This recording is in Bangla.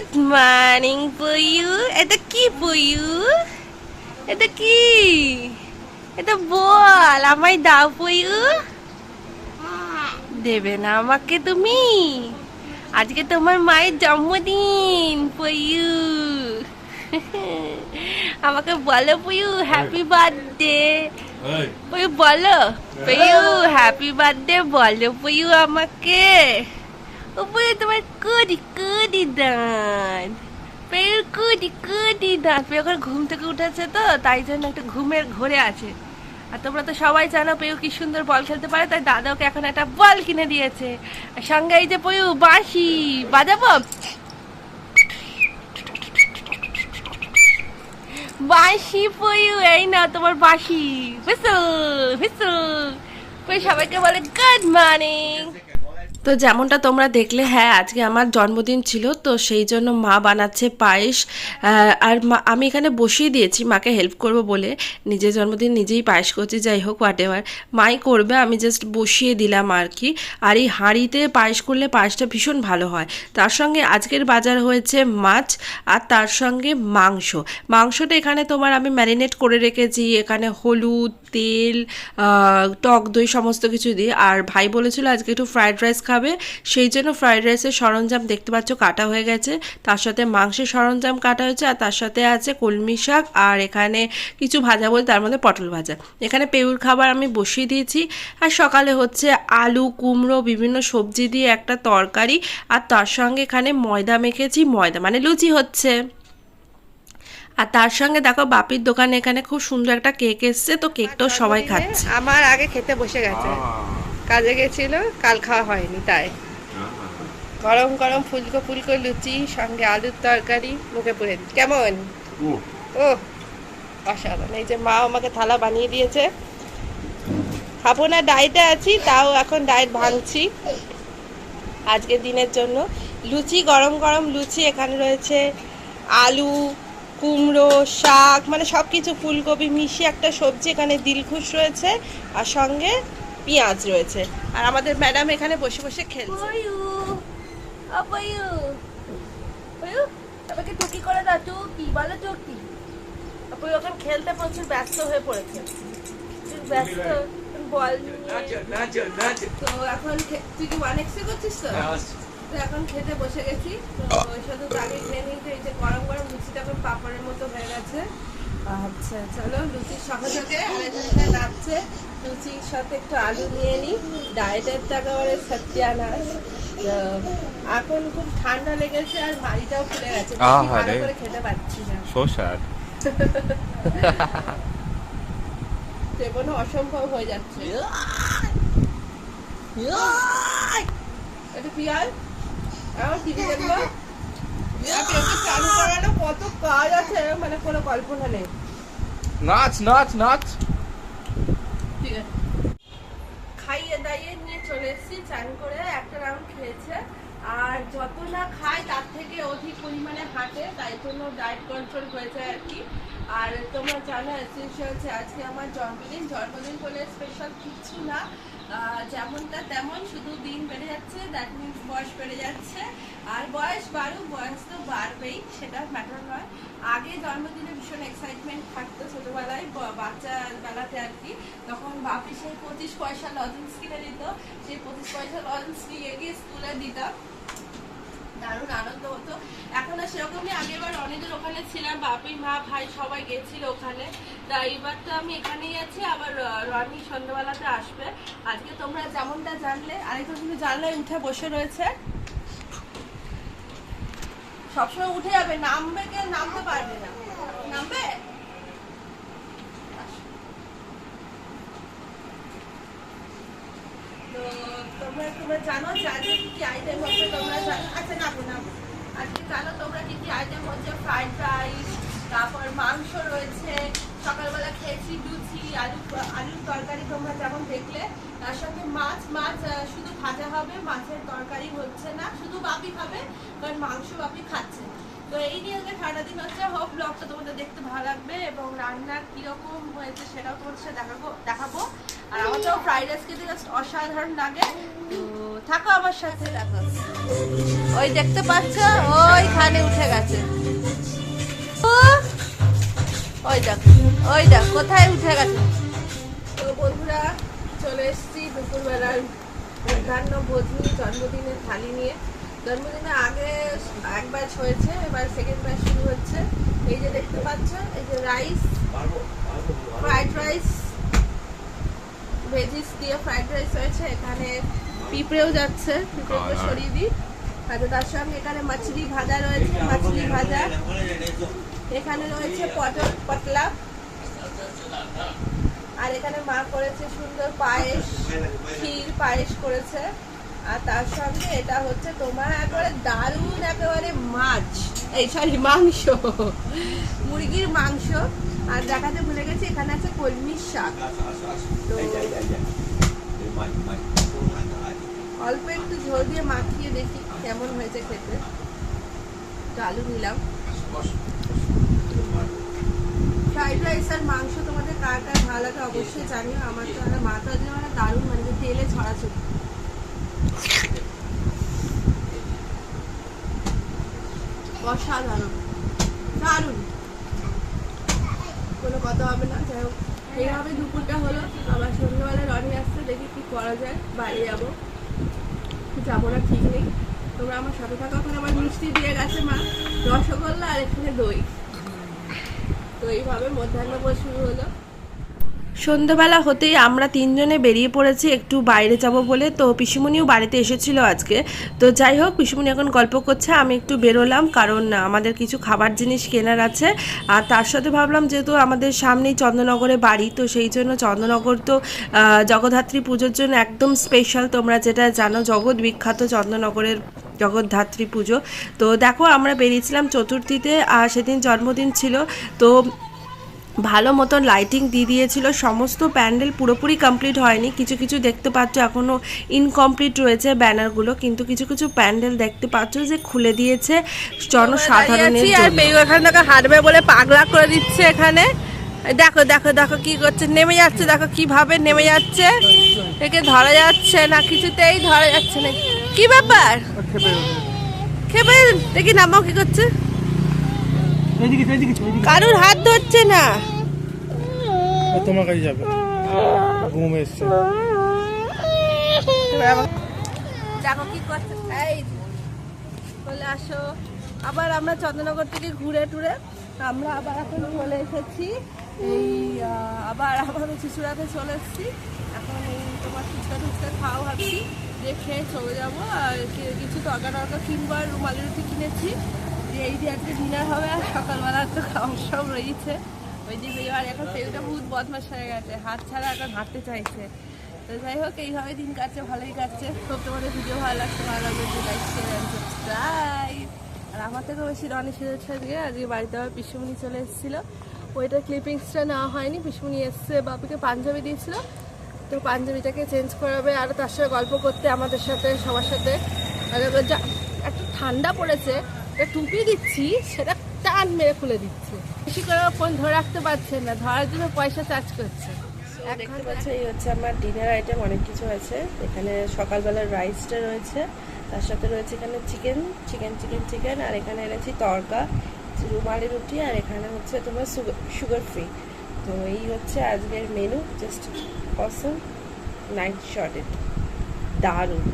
গুড মর্নিং পুয়ু এটা কি পুয়ু এটা কি এটা বল আমায় দাও পুয়ু দেবে না আমাকে তুমি আজকে তোমার মায়ের জন্মদিন পুয়ু আমাকে বলো পুয়ু হ্যাপি বার্থডে পুয়ু বলো পুয়ু হ্যাপি বার্থডে বলো পুয়ু আমাকে পুয়ু তোমার কুদি কুদি দান পুয়ুর কুদি কুদি দান পুয়ু এখন ঘুম থেকে উঠেছে তো তাই জন্য একটু ঘুমের ঘরে আছে আর তোমরা তো সবাই জানো পেয়ু কি সুন্দর বল খেলতে পারে, তাই দাদা ওকে এখন একটা বল কিনে দিয়েছে। সঙ্গে এই যে পয়ু বাঁশি, বাজাবো? বাঁশি পয়ু এই না তোমার বাঁশি। বুঝছ পয়ু সবাইকে বলে গুড মর্নিং তো যেমনটা তোমরা দেখলে হ্যাঁ আজকে আমার জন্মদিন ছিল, তো সেই জন্য মা বানাচ্ছে পায়েস আর মা, আমি এখানে বসিয়ে দিয়েছি, মাকে হেল্প করব বলে। নিজের জন্মদিন নিজেই পায়েস করছি, যাই হোক হোয়াট এভার মাই করবে, আমি জাস্ট বসিয়ে দিলাম আর কি আর এই হাঁড়িতে পায়েস করলে পায়েসটা ভীষণ ভালো হয়। তার সঙ্গে আজকের বাজার হয়েছে মাছ, আর তার সঙ্গে মাংস। মাংসটা এখানে তোমার আমি ম্যারিনেট করে রেখেছি, এখানে হলুদ, তেল টক দই সমস্ত কিছু দিয়ে। আর ভাই বলেছিল আজকে একটু ফ্রায়েড রাইস খাবে। সেই জন্য ফ্রাইড রাইসের সরঞ্জাম দেখতে পাচ্ছ কাটা হয়ে গেছে। তার সাথে মাংসের সরঞ্জাম কাটা হয়েছে আর তার সাথে আছে কলমি শাক আর এখানে কিছু ভাজা বলে তার মধ্যে পটল ভাজা। এখানে পেউর খাবার আমি বসিয়ে দিয়েছি। আর সকালে হচ্ছে আলু কুমড়ো বিভিন্ন সবজি দিয়ে একটা তরকারি আর তার সঙ্গে এখানে ময়দা মেখেছি। ময়দা মানে লুচি হচ্ছে। আর তার সঙ্গে দেখো বাপির দোকানে এখানে খুব সুন্দর একটা কেক এসছে। তো কেকটাও সবাই খাচ্ছে। আমার আগে খেতে বসে গেছে। কাজে গেছিল কাল খাওয়া হয়নি তাই। গরম গরম ফুলকো ফুলকো লুচি সঙ্গে আলুর তরকারি মুখে পুরে কেমন? ও, ও অসাধারণ। এই যে মা আমাকে থালা বানিয়ে দিয়েছে। খাব না ডায়েটে আছি তাও এখন ডায়েট ভাঙছি। আজকের দিনের জন্য। লুচি গরম গরম লুচি এখানে রয়েছে আলু কুমড়ো শাক মানে সব কিছু ফুলকপি মিশিয়ে একটা সবজি এখানে দিলখুশ রয়েছে। আর সঙ্গে পেঁয়াজ রয়েছে। আর আমাদের ম্যাডাম এখানে বসে বসে খেলছে। আমাকে টুকি করে দাও টুকি বলো টুকি। আপনি ওখানে খেলতে প্রচুর ব্যস্ত হয়ে পড়েছে। ব্যস্ত বল তো এখন খে- তুই কি ওয়ান এক্সে করছিস তো? তো এখন খেতে বসে গেছি। তো শুধু আগে খেয়ে এই যে গরম গরম লুচিটা এখন পাপড়ের মতো হয়ে গেছে। আচ্ছা চলো লুচির সহযোগে আরেকজনটা নাচছে। লুচির সাথে একটু আলু নিয়ে নিই ডায়েটের টাকা মানে সত্যানাশ এখন খুব ঠান্ডা লেগেছে আর মাড়িটাও ফুলে গেছে। ভালো করে খেতে পারছি না। So sad. অসম্ভব হয়ে যাচ্ছে। একটু পিয়াজ আমার টিভি দেখব চালু করানো কত কাজ আছে মানে কোনো কল্পনা নেই। নাচ নাচ আছে। খাইয়ে দাইয়ে নিয়ে চলে এসেছি করে একটা রাউন্ড খেয়েছে। আর যত না খায় তার থেকে অধিক পরিমাণে হাঁটে, তাই জন্য ডায়েট কন্ট্রোল হয়েছে আর কি। আর তোমরা জানো এসেন্সিয়াল হচ্ছে আজকে আমার জন্মদিন জন্মদিন বলে স্পেশাল কিচ্ছু না। যেমনটা তেমন, শুধু দিন বেড়ে যাচ্ছে দ্যাট মিনস বয়স বেড়ে যাচ্ছে। আর বয়স বাড়ুক, বয়স তো বাড়বেই, সেটা ম্যাটার নয়। আগে জন্মদিনে ভীষণ এক্সাইটমেন্ট থাকতো ছোটবেলায় বাচ্চা বেলাতে আর কি। তখন বাপি সেই পঁচিশ পয়সা লজেন্স কিনে দিত, সেই পঁচিশ পয়সা লজেন্স নিয়ে গিয়ে স্কুলে দিতাম। দারুণ আনন্দ হতো। এখন আর সেরকমই এবার অনেকের ওখানে ছিলাম, বাপি, মা, ভাই সবাই গেছিল ওখানে। তা এইবার তো আমি এখানেই আছি, আবার রানি সন্ধ্যাবেলাতে আসবে। আজকে তোমরা যেমনটা জানলে আরেকজন কিন্তু জানলায় উঠে বসে রয়েছে। সবসময় উঠে যাবে, নামবে কে, নামতে পারবে না। নামবে? তো তোমরা তোমরা জানো যে আজকে কি আইটেম হচ্ছে, তোমরা জানো? আচ্ছা জানো তোমরা কি কি আইটেম হচ্ছে? ফ্রাইড রাইস তারপর মাংস রয়েছে, সকালবেলা খেয়েছি লুচি, আলু, আলুর তরকারি তোমরা যেমন দেখলে, তার সাথে মাছ মাছ শুধু ভাজা হবে, মাছের তরকারি হচ্ছে না, শুধু বাপি খাবে, কারণ মাংস বাপি খাচ্ছে। না। তো এই নিয়ে আজকে ঠান্ডা দিন হচ্ছে, হোপ ব্লগটা তোমাদের দেখতে ভালো লাগবে এবং রান্না কীরকম হয়েছে সেটাও তোমাদের সাথে দেখাবো দেখাবো। আর আমার তো ফ্রাইড রাইস খেতে just অসাধারণ লাগে। তো থাকো আমার সাথে, দেখো। ওই দেখতে পাচ্ছ, ওইখানে উঠে গেছে। ওই দেখ ওই দেখ, কোথায় উঠে গেছে? তো বন্ধুরা, চলে এসেছি দুপুরবেলার মধ্যাহ্ন ভোজ জন্মদিনের থালি নিয়ে। জন্মদিনে আগে এক ব্যাচ হয়েছে এবার সেকেন্ড ব্যাচ শুরু হচ্ছে। এই যে দেখতে পাচ্ছ এই যে রাইস ফ্রাইড রাইস ভেজিস দিয়ে ফ্রাইড রাইস হয়েছে। এখানে পিঁপড়েও যাচ্ছে পিঁপড়েগুলো সরিয়ে দিই। আচ্ছা তার সঙ্গে এখানে মাছলি ভাজা রয়েছে মাছলি ভাজা। এখানে রয়েছে পটল পটলা। আর এখানে মা করেছে সুন্দর পায়েস ক্ষীর পায়েস করেছে। আর তার সঙ্গে এটা হচ্ছে তোমার একেবারে দারুণ, একেবারে মাছ। এই সরি মাংস। মুরগির মাংস। আর দেখাতে ভুলে গেছি, এখানে আছে কলমির শাক। তো অল্প একটু ঝোল দিয়ে মাখিয়ে দেখি কেমন হয়েছে খেতে। একটু আলু নিলাম। ফ্রাইড রাইস আর মাংস তোমাদের কার কার ভালো লাগে অবশ্যই জানিও। আমার তো মাথা দিয়ে মানে দারুণ মানে তেলে ছড়াছড়ি। অসাধারণ। দারুণ। কোনো কথা হবে না, যাই হোক। এইভাবে দুপুরটা হলো। আবার সন্ধ্যেবেলা রনি আসছে, দেখি কি করা যায়। বাইরে যাব। যাব না, ঠিক নেই। তোমরা আমার সাথে থাকো। এখন আমার মিষ্টি দিয়ে গেছে মা। রসগোল্লা আর এখানে দই। তো এইভাবে মধ্যাহ্ন শুরু হলো। সন্ধ্যাবেলা হতেই আমরা তিনজনে বেরিয়ে পড়েছি, একটু বাইরে যাব বলে। তো পিসিমণিও বাড়িতে এসেছিল আজকে। তো যাই হোক, পিসিমণি এখন গল্প করছে, আমি একটু বেরোলাম, কারণ আমাদের কিছু খাবার জিনিস কেনার আছে। আর তার সাথে ভাবলাম, যেহেতু আমাদের সামনেই চন্দ্রনগরে বাড়ি, তো সেই জন্য চন্দ্রনগর তো জগদ্ধাত্রী পুজোর জন্য একদম স্পেশাল তোমরা যেটা জানো, জগৎ বিখ্যাত চন্দ্রনগরের জগদ্ধাত্রী পুজো। তো দেখো, আমরা বেরিয়েছিলাম চতুর্থীতে, আর সেদিন জন্মদিন ছিল। তো ভালো মতন লাইটিং দিয়ে দিয়েছিল। সমস্ত প্যান্ডেল পুরোপুরি কমপ্লিট হয়নি। কিছু কিছু দেখতে পাচ্ছ এখনও ইনকমপ্লিট রয়েছে ব্যানারগুলো। কিন্তু কিছু কিছু প্যান্ডেল দেখতে পাচ্ছ যে খুলে দিয়েছে জনসাধারণের পেয়ে দেখো হাঁটবে বলে পাগলা করে দিচ্ছে এখানে। দেখো দেখো দেখো কি করছে নেমে যাচ্ছে দেখো কীভাবে নেমে যাচ্ছে। একে ধরা যাচ্ছে না কিছুতেই ধরা যাচ্ছে না। কি ব্যাপার? খেপে দেখি নামাও কি করছে। কারুর হাত ধরছে না। তোমার কাছে যাবে। ঘুম এসছে। দেখো কি করছে। এই আসো। আবার আমরা চন্দ্রনগর থেকে ঘুরে টুরে আমরা আবার এখন চলে এসেছি। এই আবার আবার শিশুরাতে চলে এসেছি। এখন এই তোমার ফুচকা টুচকা খাওয়া ভাবছি। যে খেয়ে চলে যাব। আর কিছু তরকা টরকা কিনবো আর রুমালি রুটি কিনেছি। এই হবে, আর তো সব রয়েছে। ওই এখন বহুত হয়ে গেছে, হাত ছাড়া এখন চাইছে। তো যাই হোক দিন কাটছে, ভালোই কাটছে। ভিডিও ভালো লাগছে, ভালো আর আমার থেকে আজকে বাড়িতে পিসুমণি চলে এসেছিল। ওইটা ক্লিপিংসটা নেওয়া হয়নি, পিসুমণি এসছে বাপিকে পাঞ্জাবি দিয়েছিল। তো পাঞ্জাবিটাকে চেঞ্জ করাবে, আর তার সাথে গল্প করতে আমাদের সাথে, সবার সাথে। একটু ঠান্ডা পড়েছে একটা টুপি দিচ্ছি সেটা টান মেরে খুলে দিচ্ছে। বেশি করে ফোন ধরে রাখতে পারছে না ধরার জন্য পয়সা চার্জ করছে। দেখতে পাচ্ছ এই হচ্ছে আমার ডিনার আইটেম অনেক কিছু আছে। এখানে সকালবেলার রাইসটা রয়েছে তার সাথে রয়েছে এখানে চিকেন চিকেন চিকেন চিকেন আর এখানে এনেছি তরকা রুমালি রুটি আর এখানে হচ্ছে তোমার সুগার ফ্রি তো এই হচ্ছে আজকের menu just awesome night sorted দারুণ।